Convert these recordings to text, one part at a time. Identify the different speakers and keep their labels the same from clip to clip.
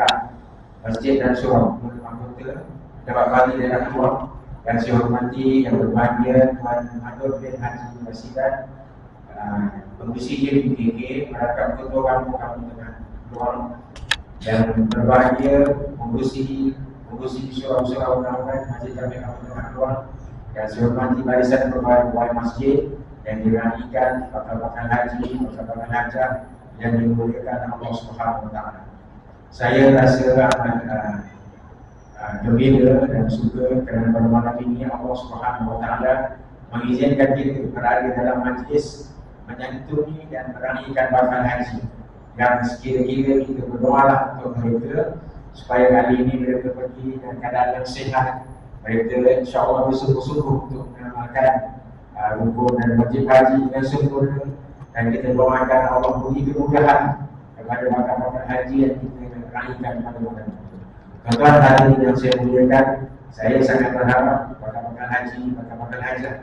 Speaker 1: masyarakat masjid dan surau anggota dapat bagi daerah luar yang saya hormati yang berbahagia Tuan Madur bin Haji Basiran uh, pengurusi JPKK merakam ketua kamu kamu tengah luar yang berbahagia mengurusi mengurusi surau-surau undang-undang masjid kami kamu tengah luar yang saya hormati barisan pegawai masjid yang diranikan bakal-bakal haji, bakal-bakal hajat yang dimuliakan Allah Subhanahu Wa Taala. Saya rasa amat uh, uh, gembira dan suka kerana pada malam ini. Allah Subhanahu Taala mengizinkan kita berada dalam majlis menyantuni dan meranikan bakal haji. Dan sekira-kira kita berdoalah untuk mereka supaya kali ini mereka pergi dengan keadaan yang sehat mereka insyaAllah bersungguh-sungguh untuk mengamalkan uh, rukun dan wajib haji dengan sempurna. Dan kita doakan Allah beri kemudahan kepada makan-makan haji yang kita raihkan pada malam itu. Tuan-tuan hari ini yang saya muliakan, saya sangat berharap makan-makan haji, makan-makan hajat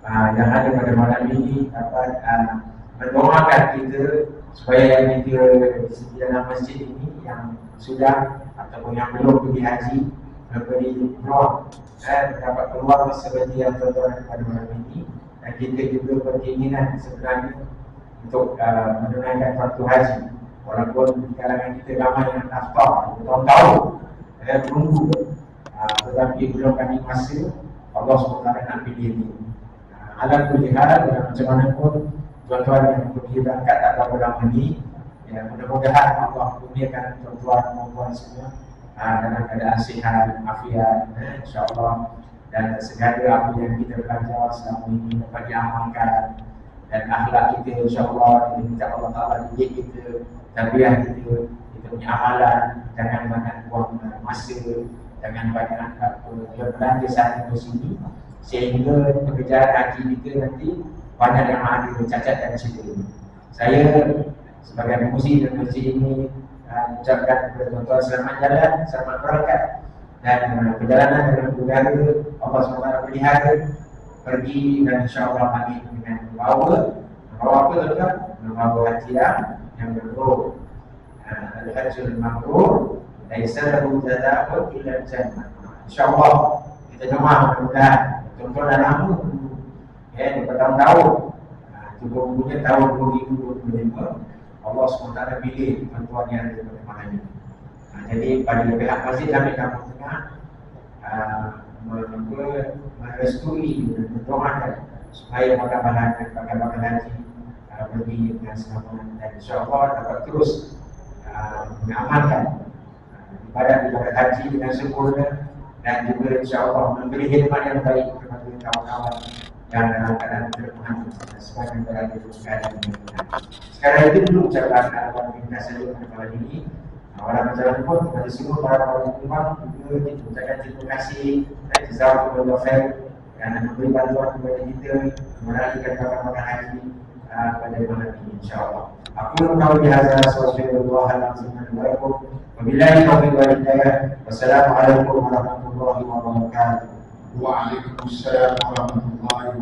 Speaker 1: uh, yang ada pada malam ini dapat uh, mendoakan kita supaya yang kita di dalam masjid ini yang sudah ataupun yang belum pergi haji memberi peluang dan dapat keluar seperti yang tuan-tuan pada malam ini dan kita juga berkeinginan sebenarnya untuk uh, menunaikan waktu haji walaupun kalangan kita ramai yang daftar bertahun-tahun dan menunggu. Uh, tetapi belum kami masa Allah SWT nak pilih ini. Uh, alam kulihat dan macam mana pun tuan-tuan yang pergi berangkat tak berapa lama ni ya, mudah-mudahan Allah kurniakan tuan-tuan maupun semua uh, dalam keadaan sihat, afiat eh, insyaAllah dan segala apa yang kita belajar selama ini dapat diamalkan dan akhlak kita insyaAllah kita minta Allah Ta'ala didik kita tabiat kita kita punya amalan jangan banyak buang masa jangan banyak apa berbelanja sana ke sini. Sehingga pekerjaan haji kita nanti banyak yang ada cacat dan situ saya sebagai pengusi dan masjid ini uh, ucapkan kepada tuan-tuan selamat jalan, selamat berangkat. Dan uh, perjalanan dalam udara Allah SWT pergi dan insyaAllah dengan membawa membawa apa tuan-tuan? membawa hadiah yang berurut uh, Al-Hajjul Mabrur Laisa lahu jaza'un illa jannah. InsyaAllah kita doa mudah-mudahan. Tuan-tuan dan amu ya, di bertahun-tahun. Uh, itu punya tahun 2025 Allah SWT pilih tuan-tuan yang ada pada malam ini. Jadi pada pihak masjid kami kamu tengah merestui dan mendoakan supaya bakal-bakal haji uh, pergi dengan selamat. Dan insyaAllah dapat terus uh, mengamalkan uh, ibadat-ibadat haji dengan sempurna. Dan juga insyaAllah memberi khidmat yang baik kepada kawan-kawan yang dalam keadaan terpengaruh sebagai berada di keadaan yang Sekarang itu dulu ucapan Al-Quran Bintang Salim pada malam ini. Orang berjalan pun kepada semua para imam juga ucapkan terima kasih dan jazakumullah khair kerana memberi bantuan kepada kita meraihkan makan-makan haji uh, pada malam ini insyaAllah. Aku tahu di hazar Rasulullah Alhamdulillah Wabillahi taufiq. Wassalamualaikum warahmatullahi wabarakatuh.
Speaker 2: Waalaikumsalam warahmatullahi wabarakatuh.